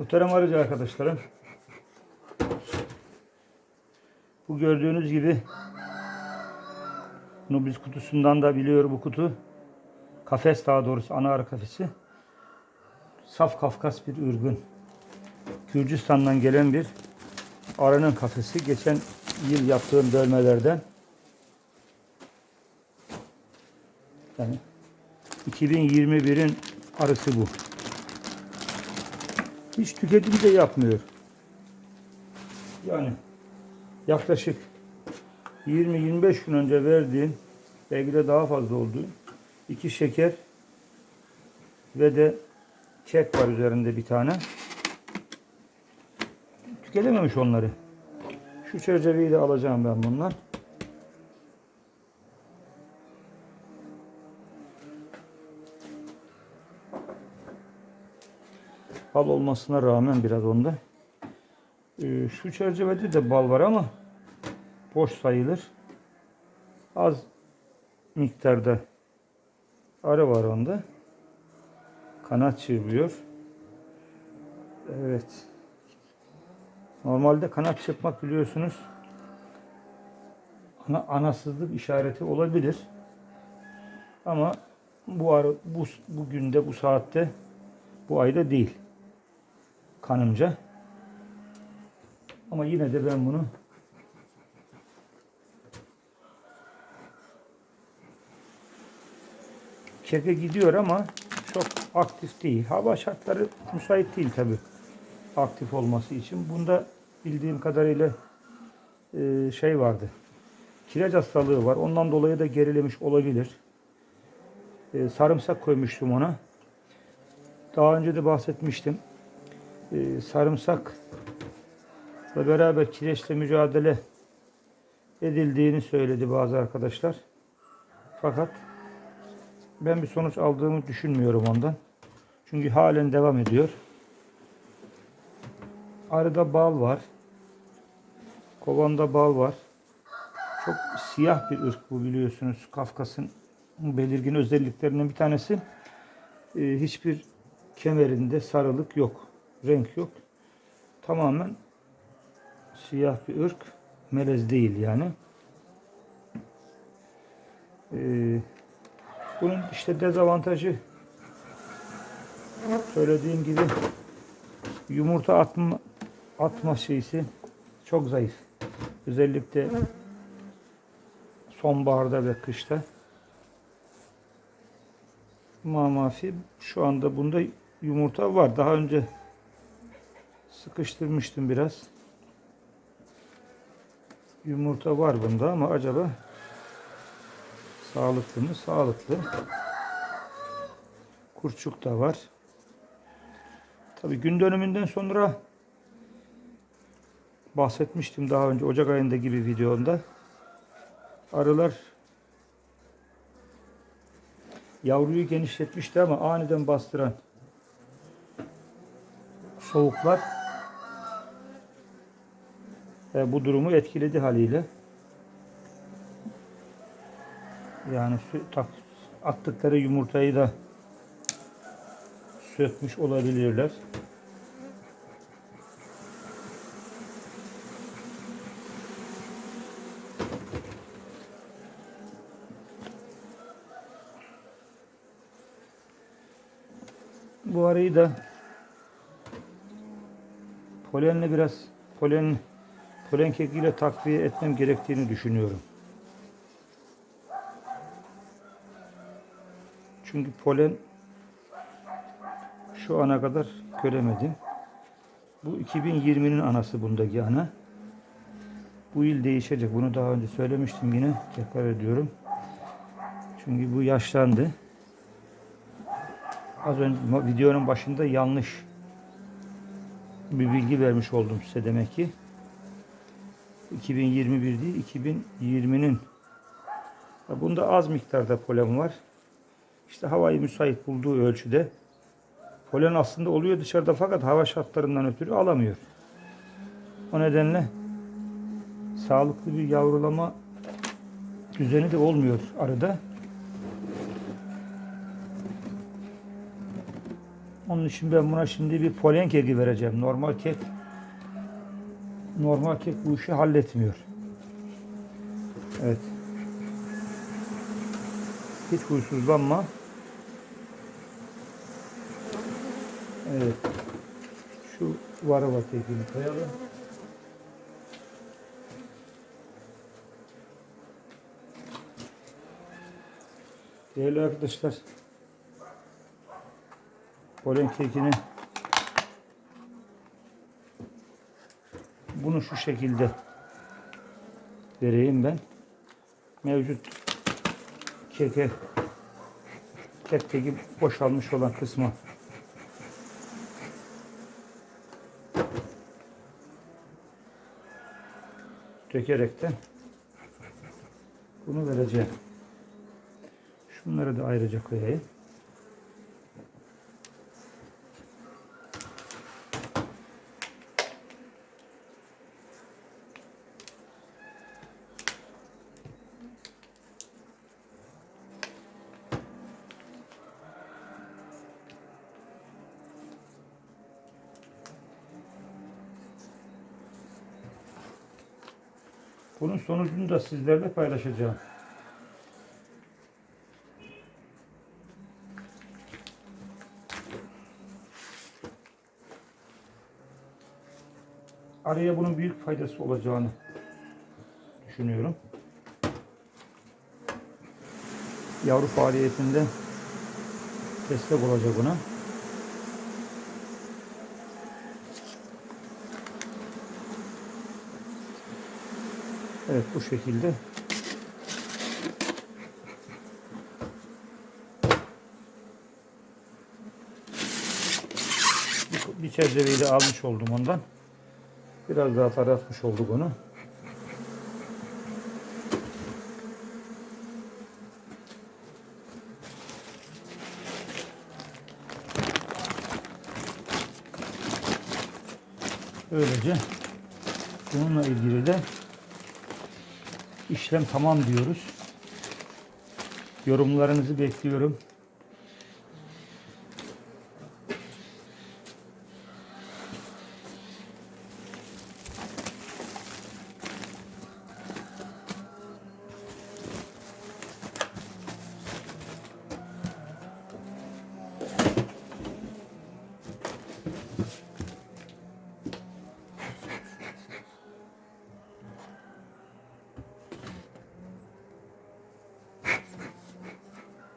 Muhterem arıcı arkadaşlarım. Bu gördüğünüz gibi bunu kutusundan da biliyor bu kutu. Kafes daha doğrusu ana arı kafesi. Saf Kafkas bir ürgün. Gürcistan'dan gelen bir arının kafesi. Geçen yıl yaptığım bölmelerden yani 2021'in arısı bu. Hiç tüketim de yapmıyor. Yani yaklaşık 20-25 gün önce verdiğim belki de daha fazla oldu. iki şeker ve de kek var üzerinde bir tane. Tüketememiş onları. Şu çerçeveyi de alacağım ben bundan. Bal olmasına rağmen biraz onda. Ee, şu çerçevede de bal var ama boş sayılır. Az miktarda arı var onda. Kanat çırpıyor. Evet. Normalde kanat çırpmak biliyorsunuz ana, anasızlık işareti olabilir. Ama bu arı bu bugün de bu saatte bu ayda değil. Kanımca. Ama yine de ben bunu keke gidiyor ama çok aktif değil. Hava şartları müsait değil tabi aktif olması için. Bunda bildiğim kadarıyla e, şey vardı. Kireç hastalığı var. Ondan dolayı da gerilemiş olabilir. E, sarımsak koymuştum ona. Daha önce de bahsetmiştim. E, sarımsak ve beraber kireçle mücadele edildiğini söyledi bazı arkadaşlar. Fakat ben bir sonuç aldığımı düşünmüyorum ondan. Çünkü halen devam ediyor. Arıda bal var. Kovanda bal var. Çok siyah bir ırk bu biliyorsunuz. Kafkas'ın belirgin özelliklerinden bir tanesi. Ee, hiçbir kemerinde sarılık yok. Renk yok. Tamamen siyah bir ırk. Melez değil yani. Ee, bunun işte dezavantajı söylediğim gibi yumurta atma, atma şeysi çok zayıf. Özellikle sonbaharda ve kışta. Mamafi şu anda bunda yumurta var. Daha önce sıkıştırmıştım biraz. Yumurta var bunda ama acaba sağlıklı mı? Sağlıklı. Kurçuk da var. Tabi gün dönümünden sonra bahsetmiştim daha önce Ocak ayında gibi videomda. Arılar yavruyu genişletmişti ama aniden bastıran soğuklar e, bu durumu etkiledi haliyle. Yani tak, attıkları yumurtayı da sökmüş olabilirler. Bu arayı da polenle biraz polen polen kekiyle takviye etmem gerektiğini düşünüyorum. Çünkü polen şu ana kadar göremedim. Bu 2020'nin anası bundaki ana. Bu yıl değişecek. Bunu daha önce söylemiştim yine. Tekrar ediyorum. Çünkü bu yaşlandı. Az önce videonun başında yanlış bir bilgi vermiş oldum size demek ki. 2021 değil 2020'nin. Bunda az miktarda polen var. İşte havayı müsait bulduğu ölçüde polen aslında oluyor dışarıda fakat hava şartlarından ötürü alamıyor. O nedenle sağlıklı bir yavrulama düzeni de olmuyor arada. Onun için ben buna şimdi bir polen keki vereceğim. Normal kek normal kek bu işi halletmiyor. Evet. Hiç huysuzlanma. Evet. Şu varava kekini koyalım. Değerli arkadaşlar, polen kekini bunu şu şekilde vereyim ben. Mevcut keke kekteki boşalmış olan kısmı dökerekten bunu vereceğim. Şunları da ayrıca koyayım. Bunun sonucunu da sizlerle paylaşacağım. Araya bunun büyük faydası olacağını düşünüyorum. Yavru faaliyetinde destek olacak buna. Evet bu şekilde. Bir- çerçeveyi de almış oldum ondan. Biraz daha taratmış olduk onu. Böylece bununla ilgili de işlem tamam diyoruz. Yorumlarınızı bekliyorum.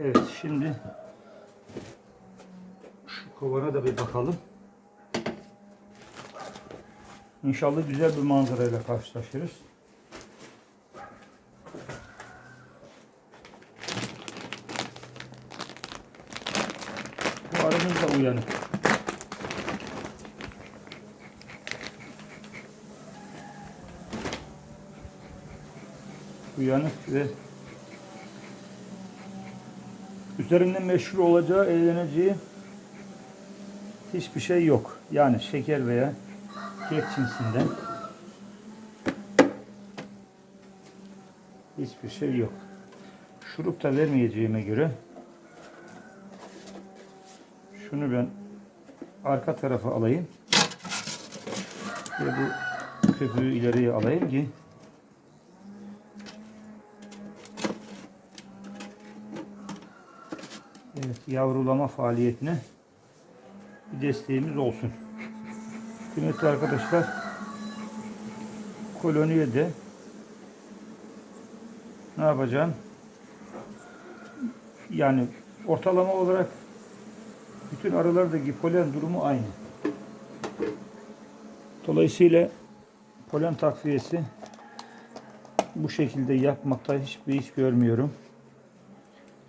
Evet şimdi şu kovana da bir bakalım. İnşallah güzel bir manzarayla karşılaşırız. Bu arımız da uyanık. Uyanık ve üzerinde meşhur olacağı, eğleneceği hiçbir şey yok. Yani şeker veya kek cinsinden hiçbir şey yok. Şurup da vermeyeceğime göre şunu ben arka tarafa alayım ve bu köpüğü ileriye alayım ki Evet, yavrulama faaliyetine bir desteğimiz olsun. Kıymetli arkadaşlar, koloniye de ne yapacağım? Yani ortalama olarak bütün arılardaki polen durumu aynı. Dolayısıyla polen takviyesi bu şekilde yapmakta hiçbir iş görmüyorum.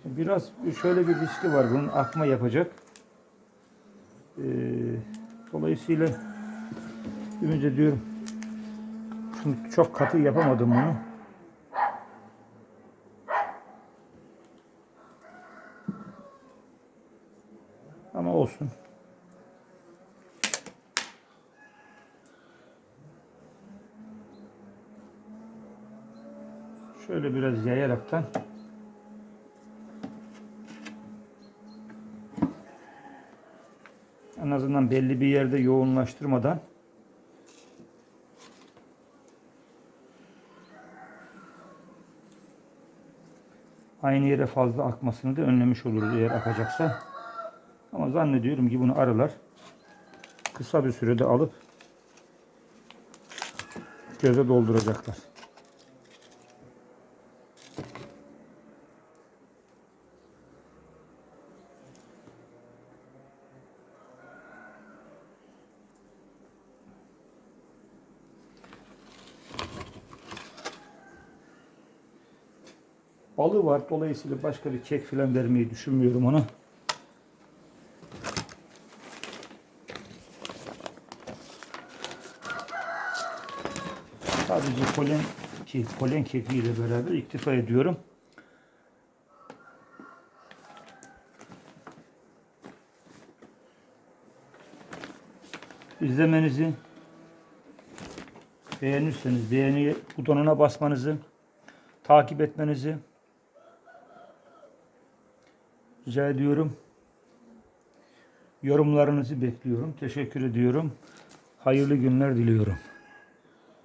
Biraz şöyle bir riski var. Bunun akma yapacak. Ee, dolayısıyla ümit ediyorum. Şimdi çok katı yapamadım bunu. Ama olsun. Şöyle biraz yayaraktan azından belli bir yerde yoğunlaştırmadan aynı yere fazla akmasını da önlemiş oluruz eğer akacaksa. Ama zannediyorum ki bunu arılar kısa bir sürede alıp göze dolduracaklar. Balı var. Dolayısıyla başka bir kek falan vermeyi düşünmüyorum ona. Sadece polen ki polen kekiyle beraber iktifa ediyorum. İzlemenizi beğenirseniz beğeni butonuna basmanızı takip etmenizi rica ediyorum. Yorumlarınızı bekliyorum. Teşekkür ediyorum. Hayırlı günler diliyorum.